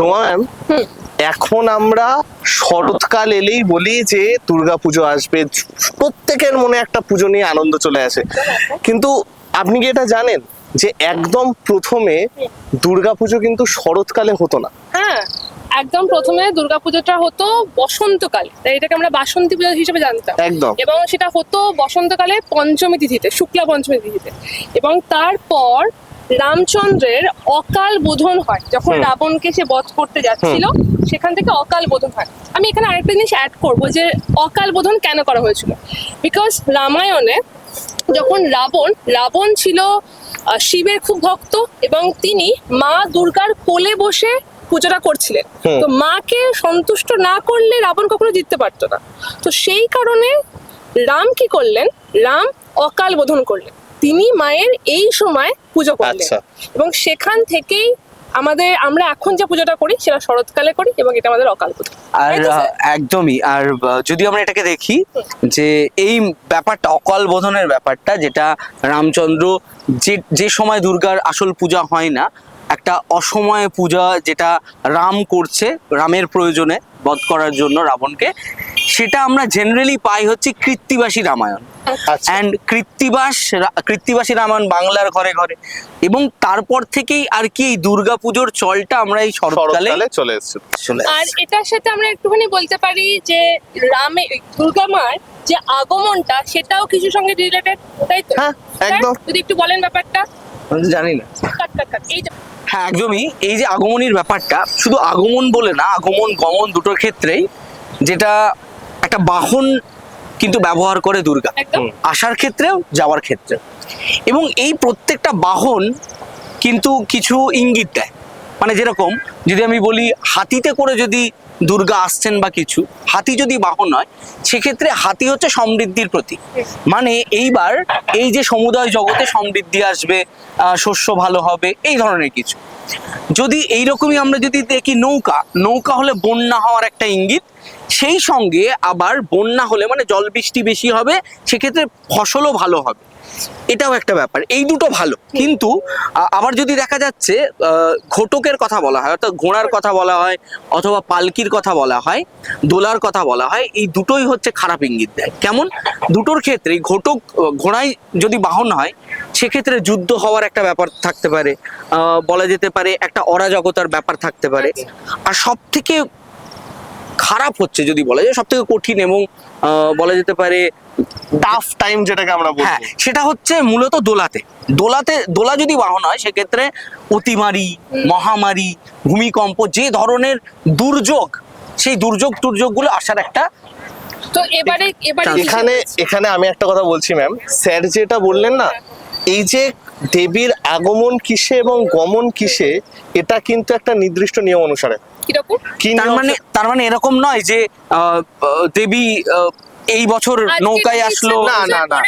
Soma ma'am এখন আমরা শরৎকাল এলেই বলি যে দুর্গাপুজো আসবে। প্রত্যেকের মনে একটা পুজো নিয়ে আনন্দ চলে আসে। কিন্তু আপনি কি এটা জানেন যে একদম প্রথমে দুর্গাপুজো কিন্তু শরৎকালে হতো না? হ্যাঁ একদম প্রথমে দুর্গাপুজোটা হতো বসন্তকালে। তাই এটাকে আমরা বাসন্তী পুজো হিসেবে জানতাম। একদম। এবং সেটা হতো বসন্তকালে পঞ্চমী তিথিতে শুক্লা পঞ্চমী তিথিতে। এবং তারপর রামচন্দ্রের অকাল বোধন হয় যখন রাবণকে সে বধ করতে যাচ্ছিল সেখান থেকে অকাল বোধন হয়। আমি এখানে আরেকটা জিনিস অ্যাড করব যে অকাল বোধন কেন করা হয়েছিল? বিকজ রামায়ণে যখন রাবণ রাবণ ছিল শিবের খুব ভক্ত এবং তিনি মা দুর্গার কোলে বসে পূজাটা করছিলেন। তো মাকে সন্তুষ্ট না করলে রাবণ কখনো জিততে পারতো না। তো সেই কারণে রাম কি করলেন? রাম অকাল বোধন করলেন। তিনি মায়ের এই সময় পুজো করলেন। আচ্ছা। এবং সেখান থেকেই আমাদের আমরা এখন যে পুজোটা করি সেটা শরৎকালে করি এবং এটা আমাদের অকাল পুজো। আর একদমই। আর যদি আমরা এটাকে দেখি যে এই ব্যাপারটা অকাল বোধনের ব্যাপারটা যেটা রামচন্দ্র যে যে সময় দুর্গার আসল পূজা হয় না একটা অসময়ে পূজা যেটা রাম করছে রামের প্রয়োজনে বধ করার জন্য রাবণকে সেটা আমরা জেনারেলি পাই হচ্ছে কৃত্তিবাসী রামায়ণ। আচ্ছা। অ্যান্ড কৃত্তিবাস কৃত্তিবাসী রামায়ণ বাংলার ঘরে ঘরে। এবং তারপর থেকেই আর কি এই দুর্গাপুজোর চলটা আমরা এই শরৎকালে চলে এসছে। আর এটার সাথে আমরা একটুখানি বলতে পারি যে রামে দুর্গা মার যে আগমনটা সেটাও কিছু সঙ্গে রিলেটেড তাই তো? হ্যাঁ, একদম। যদি একটু বলেন ব্যাপারটা। আমি জানি না। কাট কাট কাট এই হ্যাঁ একদমই। এই যে আগমনীর ব্যাপারটা শুধু আগমন বলে না আগমন গমন দুটোর ক্ষেত্রেই যেটা একটা বাহন কিন্তু ব্যবহার করে দুর্গা। আসার ক্ষেত্রেও যাওয়ার ক্ষেত্রে এবং এই প্রত্যেকটা বাহন কিন্তু কিছু ইঙ্গিত দেয়। মানে যেরকম যদি আমি বলি হাতিতে করে যদি দুর্গা আসছেন বা কিছু, হাতি যদি বাহন হয়, সেক্ষেত্রে হাতি হচ্ছে সমৃদ্ধির প্রতীক। মানে এইবার এই যে সমুদায় জগতে সমৃদ্ধি আসবে শস্য ভালো হবে, এই ধরনের কিছু। যদি এইরকমই আমরা যদি দেখি নৌকা নৌকা হলে বন্যা হওয়ার একটা ইঙ্গিত, সেই সঙ্গে আবার বন্যা হলে মানে জল বৃষ্টি বেশি হবে, সেক্ষেত্রে ফসলও ভালো হবে। এটাও একটা ব্যাপার এই দুটো ভালো। কিন্তু আবার যদি দেখা যাচ্ছে ঘটকের কথা বলা হয় অর্থাৎ ঘোড়ার কথা বলা হয় অথবা পালকির কথা বলা হয় দোলার কথা বলা হয় এই দুটোই হচ্ছে খারাপ ইঙ্গিত দেয়। কেমন? দুটোর ক্ষেত্রে ঘটক ঘোড়ায় যদি বাহন হয় সেক্ষেত্রে যুদ্ধ হওয়ার একটা ব্যাপার থাকতে পারে বলা যেতে পারে একটা অরাজকতার ব্যাপার থাকতে পারে। আর সব থেকে খারাপ হচ্ছে যদি বলা যায় সব থেকে কঠিন এবং বলা যেতে পারে টাফ টাইম যেটাকে আমরা বলব। হ্যাঁ সেটা হচ্ছে মূলত দোলাতে। দোলাতে দোলা যদি বাহন হয় সেক্ষেত্রে অতিমারি মহামারী ভূমিকম্প যে ধরনের দুর্যোগ সেই দুর্যোগ দুর্যোগগুলো আসার একটা তো এবারে এবারে এখানে এখানে আমি একটা কথা বলছি ম্যাম স্যার যেটা বললেন না এই যে দেবীর আগমন কিসে এবং গমন কিসে এটা কিন্তু একটা নির্দিষ্ট নিয়ম অনুসারে। কি তার মানে তার মানে এরকম নয় যে দেবী আহ, এই বছর নৌকায় আসলো। না, না, না।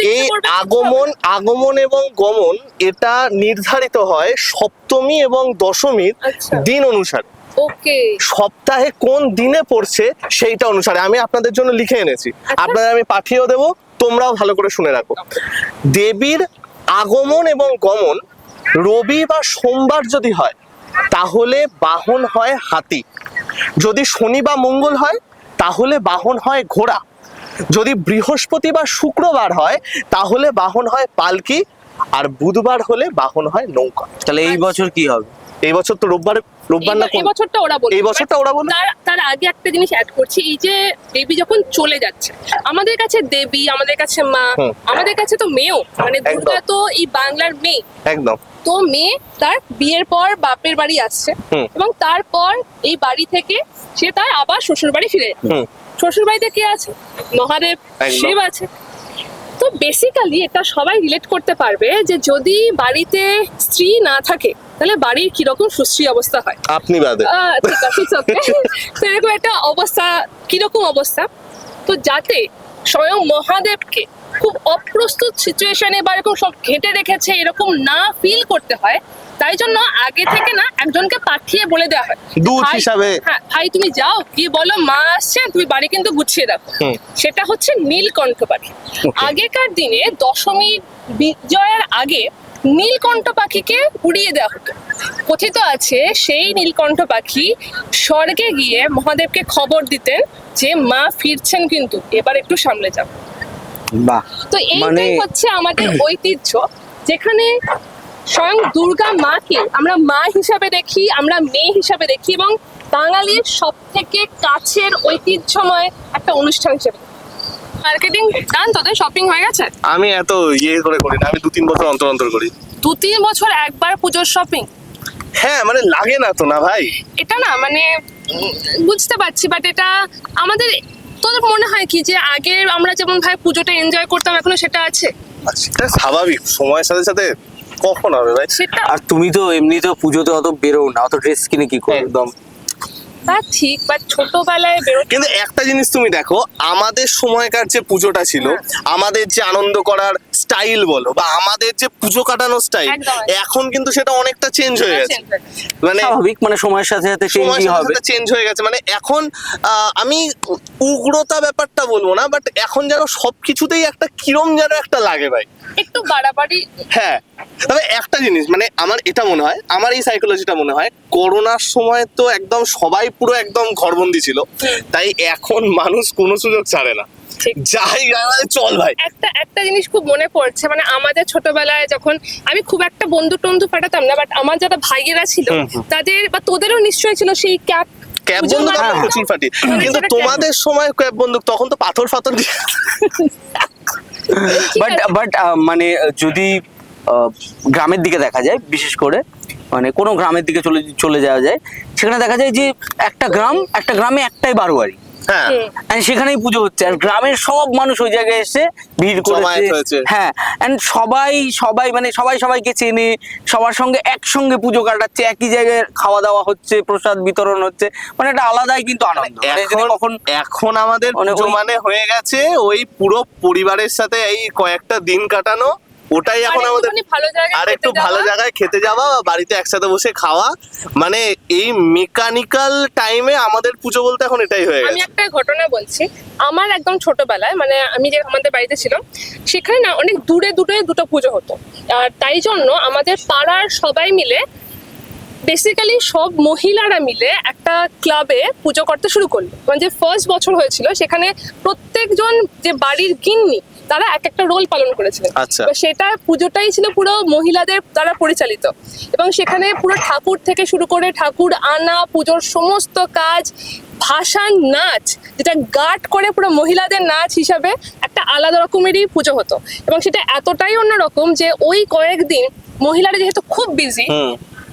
এই আগমন আগমন এবং গমন এটা নির্ধারিত হয় সপ্তমী এবং দশমীর আচ্ছা। দিন অনুসারে। সপ্তাহে কোন দিনে পড়ছে সেইটা অনুসারে। আমি আপনাদের জন্য লিখে এনেছি। আচ্ছা। আপনাদের আমি পাঠিয়েও দেবো তোমরাও ভালো করে শুনে রাখো। দেবীর আগমন এবং গমন রবি বা সোমবার যদি হয় তাহলে বাহন হয় হাতি। যদি শনি বা মঙ্গল হয় তাহলে বাহন হয় ঘোড়া। যদি বৃহস্পতি বা শুক্রবার হয় তাহলে বাহন হয় পালকি। আর বুধবার হলে বাহন হয় নৌকা। তাহলে এই বছর কি হবে? এই বছর তো রোববার রোববার না এই বছরটা ওরা বলবে এই বছরটা ওরা বলবে? তার তার আগে একটা জিনিস অ্যাড করছি এই যে দেবী যখন চলে যাচ্ছে আমাদের কাছে দেবী আমাদের কাছে মা আমাদের কাছে তো মেয়েও মানে। দুর্গা তো এই বাংলার মেয়ে। একদম। তো মেয়ে তার বিয়ের পর বাপের বাড়ি আসছে এবং তারপর এই বাড়ি থেকে সে তার আবার শ্বশুর বাড়ি ফিরে শ্বশুর বাড়িতে কে আছে? মহাদেব। শিব আছে। তো বেসিক্যালি এটা সবাই রিলেট করতে পারবে যে যদি বাড়িতে স্ত্রী না থাকে তাহলে বাড়ির কীরকম সুশ্রী অবস্থা হয়? আপনি বাদে। ঠিক আছে একটা অবস্থা কীরকম অবস্থা? তো যাতে স্বয়ং মহাদেবকে খুব অপ্রস্তুত সিচুয়েশনে বা এরকম সব ঘেঁটে রেখেছে এরকম না ফিল করতে হয় তাই জন্য আগে থেকে না একজনকে পাঠিয়ে বলে দেওয়া হয়। দূত হিসাবে। হ্যাঁ ভাই তুমি যাও কি বলো মা আসছে তুমি বাড়ি কিন্তু গুছিয়ে রাখো সেটা হচ্ছে নীলকণ্ঠ পাখি আগেকার দিনে দশমী বিজয়ের আগে নীলকণ্ঠ পাখিকে উড়িয়ে দেওয়া হতো। কথিত আছে সেই নীলকণ্ঠ পাখি স্বর্গে গিয়ে মহাদেবকে খবর দিতেন যে মা ফিরছেন কিন্তু এবার একটু সামলে যাও। বাহ। তো এইটাই মানে- হচ্ছে আমাদের ঐতিহ্য। যেখানে স্বয়ং দুর্গা মাকে আমরা মা হিসাবে দেখি আমরা মেয়ে হিসাবে দেখি এবং বাঙালির সব থেকে কাছের ঐতিহ্যময় একটা অনুষ্ঠান হিসেবে। মার্কেটিং ডান তোদের শপিং হয়ে গেছে? আমি এত ইয়ে করে করি না আমি দু তিন বছর অন্তর অন্তর করি। দু তিন বছর একবার পুজোর শপিং? হ্যাঁ মানে লাগে না তো না ভাই। এটা না মানে বুঝতে পারছি বাট এটা আমাদের তোদের মনে হয় কি যে আগে আমরা যেমন ভাই পুজোটা এনজয় করতাম এখনও সেটা আছে? সেটা স্বাভাবিক সময়ের সাথে সাথে কখন হবে ভাই? সেটা আর তুমি তো এমনিতেও পুজোতে অত বেরো না অত ড্রেস কিনে কি করো একদম তা ঠিক বাট ছোটবেলায় বেরোতে কিন্তু একটা জিনিস তুমি দেখো আমাদের সময়কার যে পুজোটা ছিল আমাদের যে আনন্দ করার স্টাইল বলো বা আমাদের যে পুজো কাটানোর স্টাইল এখন কিন্তু সেটা অনেকটা চেঞ্জ হয়ে গেছে। মানে স্বাভাবিক মানে সময়ের সাথে সাথে সাথে হবে। চেঞ্জ হয়ে গেছে। মানে এখন আমি উগ্রতা ব্যাপারটা বলব না বাট এখন যেন সবকিছুতেই একটা কিরম যেন একটা লাগে ভাই একটু বাড়াবাড়ি হ্যাঁ তবে একটা জিনিস মানে আমার এটা মনে হয় আমার এই সাইকোলজিটা মনে হয় করোনার সময় তো একদম সবাই পুরো একদম ঘরবন্দি ছিল তাই এখন মানুষ কোনো সুযোগ ছাড়ে না। যাই গায়ে চল ভাই একটা একটা জিনিস খুব মনে পড়ছে মানে আমাদের ছোটবেলায় যখন আমি খুব একটা বন্ধু টন্ধু পাঠাতাম না বাট আমার যারা ভাইয়েরা ছিল। তাদের বা তোদেরও নিশ্চয় ছিল সেই ক্যাপ ক্যাব বন্দুক প্রচুর ফাটি কিন্তু তোমাদের সময় ক্যাব বন্দুক তখন তো পাথর ফাথর দিয়ে বাট বাট মানে যদি গ্রামের দিকে দেখা যায় বিশেষ করে মানে কোনো গ্রামের দিকে চলে চলে যাওয়া যায় সেখানে দেখা যায় যে একটা গ্রাম একটা গ্রামে একটাই বারোয়ারি। হ্যাঁ। সেখানেই পুজো হচ্ছে। আর গ্রামের সব মানুষ ওই জায়গায় এসে ভিড় করেছে। হ্যাঁ। এন্ড সবাই সবাই মানে সবাই সবাইকে চেনে। সবার সঙ্গে একসঙ্গে পুজো কাটাচ্ছে। একই জায়গায় খাওয়া দাওয়া হচ্ছে প্রসাদ বিতরণ হচ্ছে। মানে একটা আলাদাই কিন্তু আনন্দ। মানে এখন এখন আমাদের মানে মানে হয়ে গেছে ওই পুরো পরিবারের সাথে এই কয়েকটা দিন কাটানো। ওটাই এখন আমাদের আর একটু ভালো জায়গায় খেতে যাওয়া বা বাড়িতে একসাথে বসে খাওয়া। মানে এই মেকানিক্যাল টাইমে আমাদের পুজো বলতে এখন এটাই হয়ে গেছে। আমি একটা ঘটনা বলছি। আমার একদম ছোটবেলায় মানে আমি যে আমাদের বাড়িতে ছিলাম সেখানে না অনেক দূরে দূরে দুটো পুজো হতো। আর তাই জন্য আমাদের পাড়ার সবাই মিলে বেসিক্যালি সব মহিলারা মিলে একটা ক্লাবে পুজো করতে শুরু করল। মানে যে ফার্স্ট বছর হয়েছিল সেখানে প্রত্যেকজন যে বাড়ির গিন্নি তারা এক একটা রোল পালন করেছিলেন। আচ্ছা। সেটা পুজোটাই ছিল পুরো মহিলাদের দ্বারা পরিচালিত। এবং সেখানে পুরো ঠাকুর থেকে শুরু করে ঠাকুর আনা পুজোর সমস্ত কাজ ভাসান নাচ যেটা গাট করে পুরো মহিলাদের নাচ হিসাবে একটা আলাদা রকমেরই পুজো হতো। এবং সেটা এতটাই অন্যরকম যে ওই কয়েকদিন মহিলারা যেহেতু খুব বিজি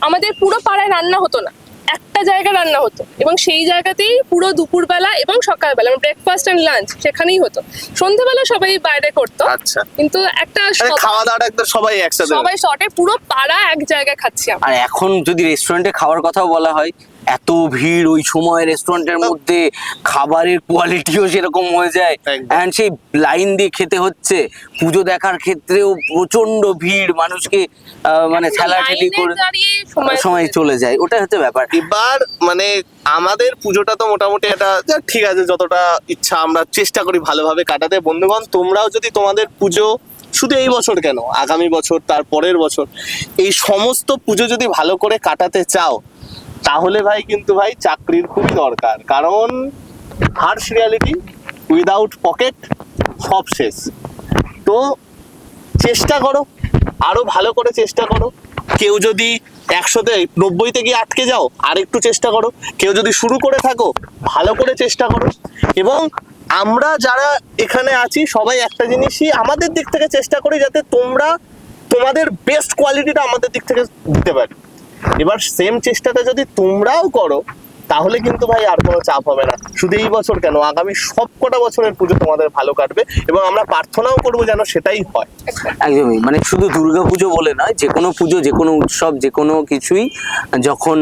আমাদের পুরো পাড়ায় রান্না হতো না। একটা জায়গায় রান্না হতো এবং সেই জায়গাতেই পুরো দুপুরবেলা এবং সকালবেলা ব্রেকফাস্ট অ্যান্ড লাঞ্চ সেখানেই হতো। সন্ধ্যাবেলা সবাই বাইরে করতো। আচ্ছা। কিন্তু একটা খাওয়া দাওয়া একদম সবাই একসাথে সবাই শর্টে পুরো পাড়া এক জায়গায় খাচ্ছি আর এখন যদি রেস্টুরেন্টে খাওয়ার কথাও বলা হয় এত ভিড় ওই সময় রেস্টুরেন্টের মধ্যে খাবারের কোয়ালিটিও সেরকম হয়ে যায়। অ্যান্ড সেই লাইন দিয়ে খেতে হচ্ছে পুজো দেখার ক্ষেত্রেও প্রচণ্ড ভিড় মানুষকে মানে ঠেলাঠেলি করে সময় চলে যায় ওটাই হচ্ছে ব্যাপার। এবার মানে আমাদের পুজোটা তো মোটামুটি একটা ঠিক আছে যতটা ইচ্ছা আমরা চেষ্টা করি ভালোভাবে কাটাতে। বন্ধুগণ তোমরাও যদি তোমাদের পুজো শুধু এই বছর কেন আগামী বছর তার পরের বছর এই সমস্ত পুজো যদি ভালো করে কাটাতে চাও তাহলে ভাই কিন্তু ভাই চাকরির খুবই দরকার। কারণ হার্স রিয়ালিটি উইদাউট পকেট সব শেষ। তো চেষ্টা করো, আরও ভালো করে চেষ্টা করো। কেউ যদি একশোতে, নব্বইতে গিয়ে আটকে যাও, আর একটু চেষ্টা করো। কেউ যদি শুরু করে থাকো, ভালো করে চেষ্টা করো। এবং আমরা যারা এখানে আছি, সবাই একটা জিনিসই আমাদের দিক থেকে চেষ্টা করি যাতে তোমরা তোমাদের বেস্ট কোয়ালিটিটা আমাদের দিক থেকে দিতে পারি। এবার সেম চেষ্টাটা যদি তোমরাও করো, তাহলে কিন্তু ভাই আর কোনো চাপ হবে না। শুধু এই বছর কেন? আগামী সব কটা বছরের পুজো তোমাদের ভালো কাটবে এবং আমরা প্রার্থনাও করব যেন সেটাই হয়। একদমই। মানে শুধু দুর্গা পুজো বলে নয়, যে কোনো পুজো, যে কোনো উৎসব, যে কোনো কিছুই যখন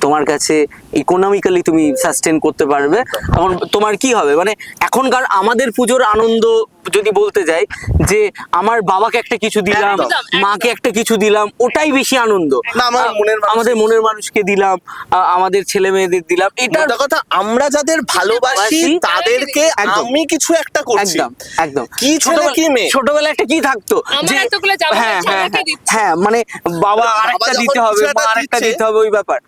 তোমার কাছে ইকোনমিক্যালি তুমি সাস্টেন করতে পারবে। তখন তোমার কি হবে? মানে এখনকার আমাদের পুজোর আনন্দ যদি বলতে যাই যে আমার বাবাকে একটা কিছু দিলাম। মাকে একটা কিছু দিলাম ওটাই বেশি আনন্দ। আমাদের মনের মানুষকে দিলাম আমাদের ছেলে মেয়েদের দিলাম এটা কথা আমরা যাদের ভালোবাসি তাদেরকে একদম। আমি কিছু একটা করছি। একদম একদম। কি ছোট কি মেয়ে? ছোটবেলায় একটা কি থাকতো? আমার হ্যাঁ হ্যাঁ হ্যাঁ, হ্যাঁ মানে বাবা বাবা আরেকটা দিতে হবে মা আরেকটা দিতে হবে ওই ব্যাপার।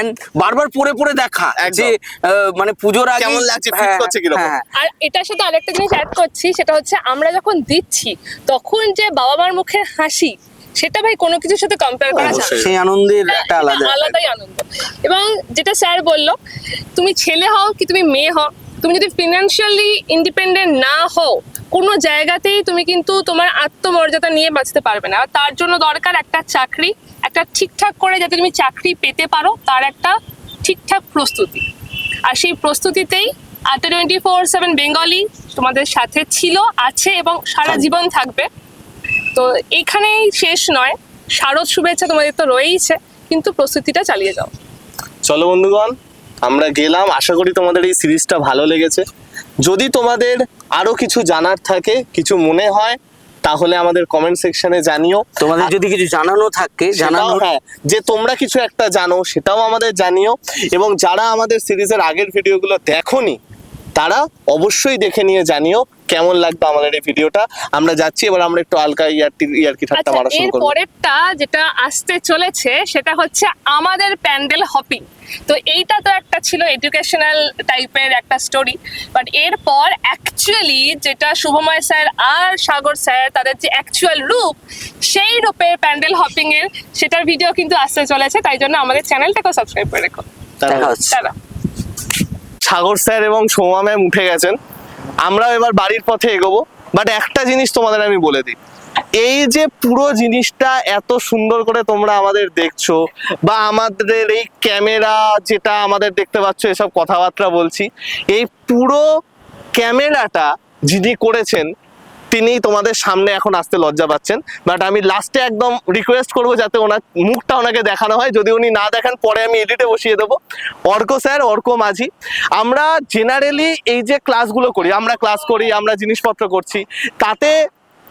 এন্ড বারবার পরে পরে দেখা যে মানে পুজোর আগে কেমন লাগছে, fit করছে কীরকম? আর এটার সাথে আরেকটা জিনিস অ্যাড করছি সেটা হচ্ছে আমরা যখন দিচ্ছি তখন যে বাবা মার মুখে হাসি সেটা ভাই কোনো কিছুর সাথে কম্পেয়ার করা যায় সেই আনন্দের একটা আলাদা আলাদাই আনন্দ। এবং যেটা স্যার বলল তুমি ছেলে হও কি তুমি মেয়ে হও? তুমি যদি ফিনান্সিয়ালি ইন্ডিপেন্ডেন্ট না হও কোনো জায়গাতেই তুমি কিন্তু তোমার আত্মমর্যাদা নিয়ে বাঁচতে পারবে না। আর তার জন্য দরকার একটা চাকরি একটা ঠিকঠাক করে যাতে তুমি চাকরি পেতে পারো, তার একটা ঠিকঠাক প্রস্তুতি। আর সেই প্রস্তুতিতেই আটটা টোয়েন্টি ফোর সেভেন বেঙ্গলি তোমাদের সাথে ছিল, আছে এবং সারা জীবন থাকবে। তো এখানেই শেষ নয়। শারদ শুভেচ্ছা তোমাদের তো রয়েইছে, কিন্তু প্রস্তুতিটা চালিয়ে যাও। চলো বন্ধুগণ, আমরা গেলাম। আশা করি তোমাদের এই সিরিজটা ভালো লেগেছে। যদি তোমাদের আরও কিছু জানার থাকে, কিছু মনে হয় তাহলে আমাদের কমেন্ট সেকশনে জানিও। তোমাদের যদি কিছু জানানো থাকে জানানো হ্যাঁ যে তোমরা কিছু একটা জানো সেটাও আমাদের জানিও। এবং যারা আমাদের সিরিজের আগের ভিডিওগুলো দেখোনি তারা অবশ্যই দেখে নিয়ে জানিও। কেমন লাগবে আমাদের এই ভিডিওটা আমরা যাচ্ছি এবার আমরা একটু হালকা ইয়ারটি ইয়ারকি ঠাট্টা আচ্ছা মারা শুরু করব। পরেরটা যেটা আসতে চলেছে সেটা হচ্ছে আমাদের প্যান্ডেল হপিং। তো এইটা তো একটা ছিল এডুকেশনাল টাইপের একটা স্টোরি বাট এরপর অ্যাকচুয়ালি যেটা শুভময় স্যার আর সাগর স্যার তাদের যে অ্যাকচুয়াল রূপ সেই রূপের প্যান্ডেল হপিং এর সেটার ভিডিও কিন্তু আসতে চলেছে তাই জন্য আমাদের চ্যানেলটাকেও সাবস্ক্রাইব করে রেখো। তারা সাগর স্যার এবং সৌমা ম্যাম উঠে গেছেন। আমরা এবার বাড়ির পথে এগোবো বাট একটা জিনিস তোমাদের আমি বলে দিই। এই যে পুরো জিনিসটা এত সুন্দর করে তোমরা আমাদের দেখছ, বা আমাদের এই ক্যামেরা যেটা আমাদের দেখতে পাচ্ছ, এসব কথাবার্তা বলছি, এই পুরো ক্যামেরাটা যিনি করেছেন তিনি তোমাদের সামনে এখন আসতে লজ্জা পাচ্ছেন। বাট আমি লাস্টে একদম রিকোয়েস্ট করব যাতে ওনার মুখটা ওনাকে দেখানো হয়। যদি উনি না দেখেন, পরে আমি এডিটে বসিয়ে দেবো। অর্ক স্যার, অর্ক মাঝি, আমরা জেনারেলি এই যে ক্লাসগুলো করি, আমরা ক্লাস করি, আমরা জিনিসপত্র করছি, তাতে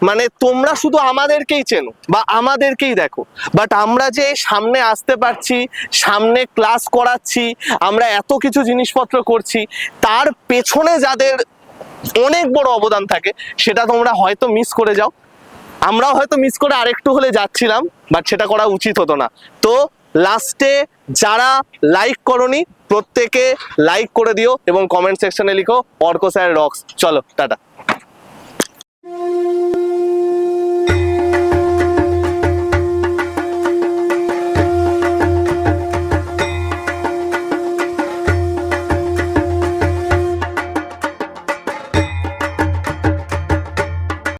মানে তোমরা শুধু আমাদেরকেই চেনো বা আমাদেরকেই দেখো। বাট আমরা যে সামনে আসতে পারছি, সামনে ক্লাস করাচ্ছি, আমরা এত কিছু জিনিসপত্র করছি, তার পেছনে যাদের অনেক বড় অবদান থাকে, সেটা তোমরা হয়তো মিস করে যাও। আমরাও হয়তো মিস করে আরেকটু হলে যাচ্ছিলাম বাট সেটা করা উচিত হতো না। তো লাস্টে যারা লাইক করনি, প্রত্যেকে লাইক করে দিও এবং কমেন্ট সেকশনে লিখো, অর্ক স্যার রক্স চলো, টাটা।